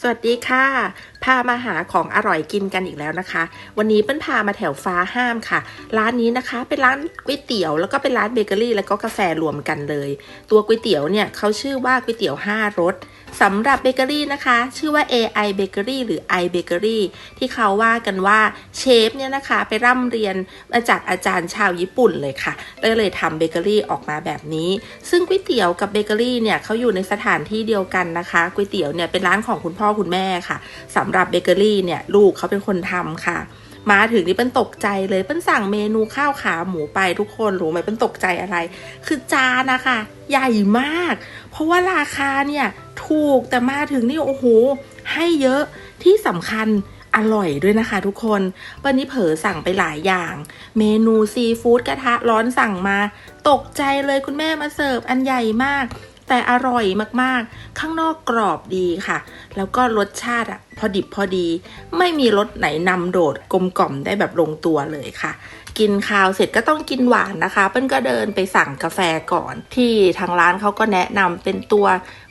สวัสดีค่ะ พามาหาของอร่อยกินกันอีกแล้วนะคะ วันนี้เปิ้ลพามาแถวฟ้าห้ามค่ะ ร้านนี้นะคะ เป็นร้านก๋วยเตี๋ยวแล้วก็เป็นร้านเบเกอรี่แล้วก็กาแฟรวมกันเลย ตัวก๋วยเตี๋ยวเนี่ยเขาชื่อว่าก๋วยเตี๋ยว 5รสสำหรับเบเกอรี่นะคะ ชื่อว่า AI Bakery หรือ i Bakery ที่เขาว่ากันว่าเชฟเนี่ยนะคะไปร่ำเรียนมาจากอาจารย์ชาวญี่ปุ่นเลยค่ะเลยเลยทำเบเกอรี่ออกมาแบบนี้ ซึ่งก๋วยเตี๋ยวกับเบเกอรี่เนี่ยเขาอยู่ในสถานที่เดียวกันนะคะก๋วยเตี๋ยวเนี่ยเป็นร้านของคุณพ่อคุณแม่ค่ะสำหรับรับเบเกอรี่เนี่ยลูกเขาเป็นคนทำค่ะ มาถึงนี่เปิ้ลตกใจเลยเปิ้ลสั่งเมนูข้าวขาหมูไปทุกคนรู้ไหมเปิ้ลตกใจอะไร คือจานนะคะใหญ่มาก เพราะว่าราคาเนี่ยถูกแต่มาถึงนี่โอ้โหให้เยอะที่สำคัญอร่อยด้วยนะคะทุกคน วันนี้เผลอสั่งไปหลายอย่าง เมนูซีฟู้ดกระทะร้อนสั่งมา ตกใจเลยคุณแม่มาเสิร์ฟอันใหญ่มาก แต่อร่อยมากๆ ข้างนอกกรอบดีค่ะ แล้วก็รสชาติอะพอดิบพอดี ไม่มีรสไหนนำโดดกลมกล่อมได้แบบลงตัวเลยค่ะ กินข้าวเสร็จก็ต้องกินหวานนะคะ เปิ้ลก็เดินไปสั่งกาแฟก่อน ที่ทางร้านเขาก็แนะนำเป็นตัว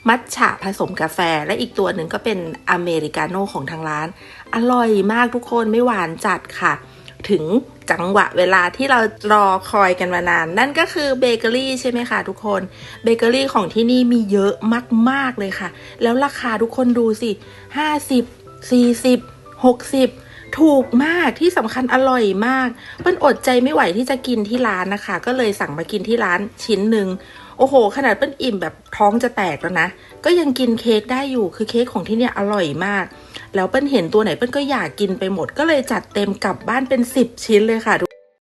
มัทฉะผสมกาแฟ และอีกตัวหนึ่งก็เป็นอเมริกาโน่ของทางร้าน อร่อยมากทุกคนไม่หวานจัดค่ะ ถึงจังหวะเวลาที่เรารอคอยกันมานาน นั่นก็คือเบเกอรี่ใช่ไหมคะทุกคนเบเกอรี่ของที่นี่มีเยอะมาก ๆ เลยค่ะ แล้วราคาทุกคนดูสิ 50 40 60 ถูกมากที่สำคัญอร่อยมากเปิ้ลอดใจไม่ไหวที่จะกินที่ร้านนะคะ ก็เลยสั่งมากินที่ร้านชิ้นหนึ่งโอ้โห ขนาดเปิ้ลอิ่มแบบท้องจะแตกแล้วนะ ก็ยังกินเค้กได้อยู่คือเค้กของที่เนี่ยอร่อยมาก แล้วเปิ้ลเห็นตัวไหนเปิ้ลก็อยากกินไปหมด ก็เลยจัดเต็มกลับบ้านเป็น 10 ชิ้นเลยค่ะ